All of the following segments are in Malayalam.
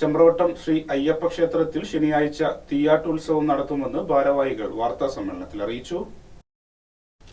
ചെമ്പ്രവട്ടം ശ്രീ അയ്യപ്പ ക്ഷേത്രത്തിൽ ശനിയാഴ്ച തീയാട്ടുത്സവം നടത്തുമെന്ന് ഭാരവാഹികൾ വാർത്താ സമ്മേളനത്തിൽ അറിയിച്ചു.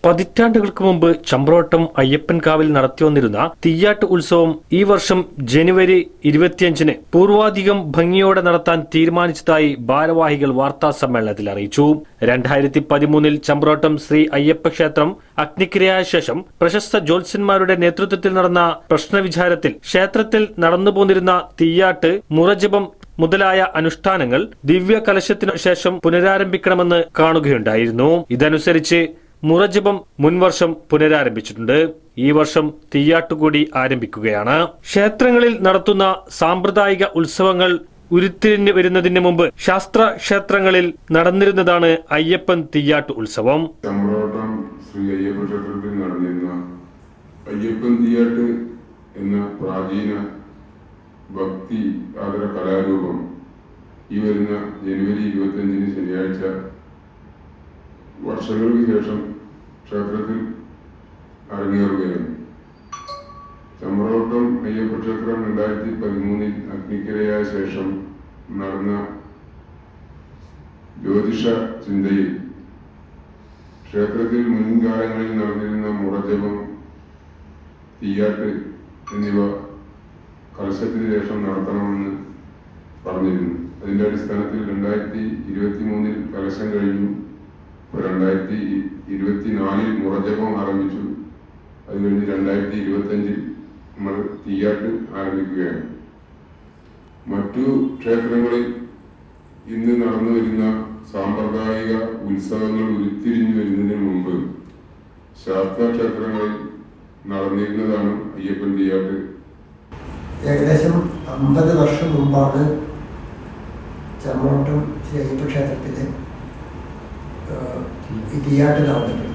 പതിറ്റാണ്ടുകൾക്ക് മുമ്പ് ചമ്പ്രോട്ടം അയ്യപ്പൻകാവിൽ നടത്തിവന്നിരുന്ന തീയാട്ട് ഉത്സവം ഈ വർഷം ജനുവരി ഇരുപത്തിയഞ്ചിന് പൂർവാധികം ഭംഗിയോടെ നടത്താൻ തീരുമാനിച്ചതായി ഭാരവാഹികൾ വാർത്താ സമ്മേളനത്തിൽ അറിയിച്ചു. രണ്ടായിരത്തി പതിമൂന്നിൽ ചമ്പ്രോട്ടം ശ്രീ അയ്യപ്പ ക്ഷേത്രം അഗ്നിക്കിരയായ ശേഷം പ്രശസ്ത ജ്യോത്സ്യന്മാരുടെ നേതൃത്വത്തിൽ നടന്ന പ്രശ്നവിചാരത്തിൽ ക്ഷേത്രത്തിൽ നടന്നുപോന്നിരുന്ന തീയാട്ട് മുറജപം മുതലായ അനുഷ്ഠാനങ്ങൾ ദിവ്യ കലശത്തിനു ശേഷം പുനരാരംഭിക്കണമെന്ന് കാണുകയുണ്ടായിരുന്നു. ഇതനുസരിച്ച് മുറജപം മുൻവർഷം പുനരാരംഭിച്ചിട്ടുണ്ട്. ഈ വർഷം തീയാട്ടുകൂടി ആരംഭിക്കുകയാണ്. ക്ഷേത്രങ്ങളിൽ നടത്തുന്ന സാമ്പ്രദായിക ഉത്സവങ്ങൾ ഉരുത്തിരിഞ്ഞ് വരുന്നതിന് മുമ്പ് ശാസ്ത്ര ക്ഷേത്രങ്ങളിൽ നടന്നിരുന്നതാണ് അയ്യപ്പൻ തീയാട്ട് ഉത്സവം. ശ്രീ അയ്യപ്പ ക്ഷേത്രത്തിൽ നടന്നിരുന്ന അയ്യപ്പൻ തീയാട്ട് എന്ന പ്രാചീന ഭക്തി ആദര കലാരൂപം ഈ വരുന്ന ജനുവരി ഇരുപത്തിയഞ്ചിന് ശനിയാഴ്ച വർഷങ്ങൾക്ക് ശേഷം ക്ഷേത്രത്തിൽ അരങ്ങേറുകയാണ് ചമ്രവട്ടം അയ്യപ്പ ക്ഷേത്രം രണ്ടായിരത്തി പതിമൂന്നിൽ അഗ്നിക്കരയായ ശേഷം നടന്ന ജ്യോതിഷ ചിന്തയിൽ ക്ഷേത്രത്തിൽ മുൻകാലങ്ങളിൽ നടന്നിരുന്ന മുറജപം തീയാട്ട് എന്നിവ കലശത്തിന് ശേഷം നടത്തണമെന്ന് പറഞ്ഞിരുന്നു. അതിന്റെ അടിസ്ഥാനത്തിൽ രണ്ടായിരത്തി ഇരുപത്തി മൂന്നിൽ കലശം കഴിഞ്ഞു. രണ്ടായിരത്തി ഇരുപത്തിനാലിൽ മുറജപം ആരംഭിച്ചു. അത് കഴിഞ്ഞ് രണ്ടായിരത്തി ഇരുപത്തഞ്ചിൽ നമ്മൾ തീയാട്ട് ആരംഭിക്കുകയാണ്. മറ്റു ക്ഷേത്രങ്ങളിൽ ഇന്ന് നടന്നു വരുന്ന സാമ്പ്രദായിക ഉത്സവങ്ങൾ ഉരുത്തിരിഞ്ഞു വരുന്നതിന് മുമ്പ് ശാസ്ത്ര ക്ഷേത്രങ്ങളിൽ നടന്നിരുന്നതാണ് അയ്യപ്പൻ തീയാട്ട്. ഏകദേശം അമ്പത് വർഷം മുമ്പാണ് ചമ്മോട്ടം ശ്രീ അയ്യപ്പ ക്ഷേത്രത്തിൽ ഈ നടന്നിട്ടുണ്ട്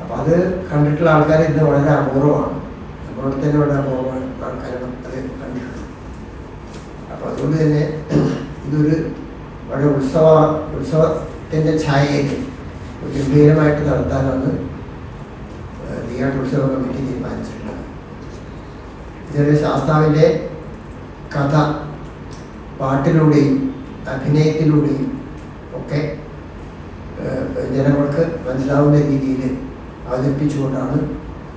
അപ്പം അത് കണ്ടിട്ടുള്ള ആൾക്കാർ ഇന്ന് വളരെ അപൂർവമാണ്. നമ്മളോട് തന്നെ വളരെ അപൂർവമാണ് ആൾക്കാരും അത് കണ്ടിട്ടുള്ളത് അപ്പൊ അതുകൊണ്ട് തന്നെ ഇതൊരു വളരെ ഉത്സവ ഉത്സവത്തിന്റെ ഛായയിൽ ഗംഭീരമായിട്ട് നടത്താനാണ് ഏഹ്, തീയാട്ട് ഉത്സവ കമ്മിറ്റി തീരുമാനിച്ചിട്ടുള്ളത്. ഇതൊരു ശാസ്താവിന്റെ കഥ പാട്ടിലൂടെയും അഭിനയത്തിലൂടെയും ഒക്കെ ജനങ്ങൾക്ക് മനസ്സിലാവുന്ന രീതിയിൽ അവതരിപ്പിച്ചുകൊണ്ടാണ്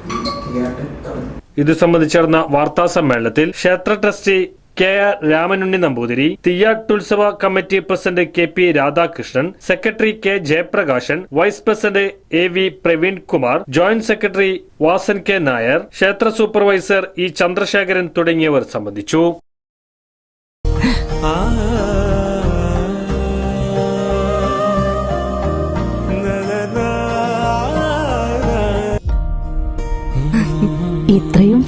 ഈ തിയേറ്റർ നടന്നത്. ഇത് സംബന്ധിച്ച് നടന്ന വാർത്താ സമ്മേളനത്തിൽ ക്ഷേത്ര trustee K R Ramanunni Namboothiri തീയാട്ടുത്സവ committee president K P Radhakrishnan secretary K Jayaprakashan vice president A V Praveen Kumar joint secretary Vasan K Nair ക്ഷേത്ര സൂപ്പർവൈസർ ഇ ചന്ദ്രശേഖരൻ തുടങ്ങിയവർ സംബന്ധിച്ചു.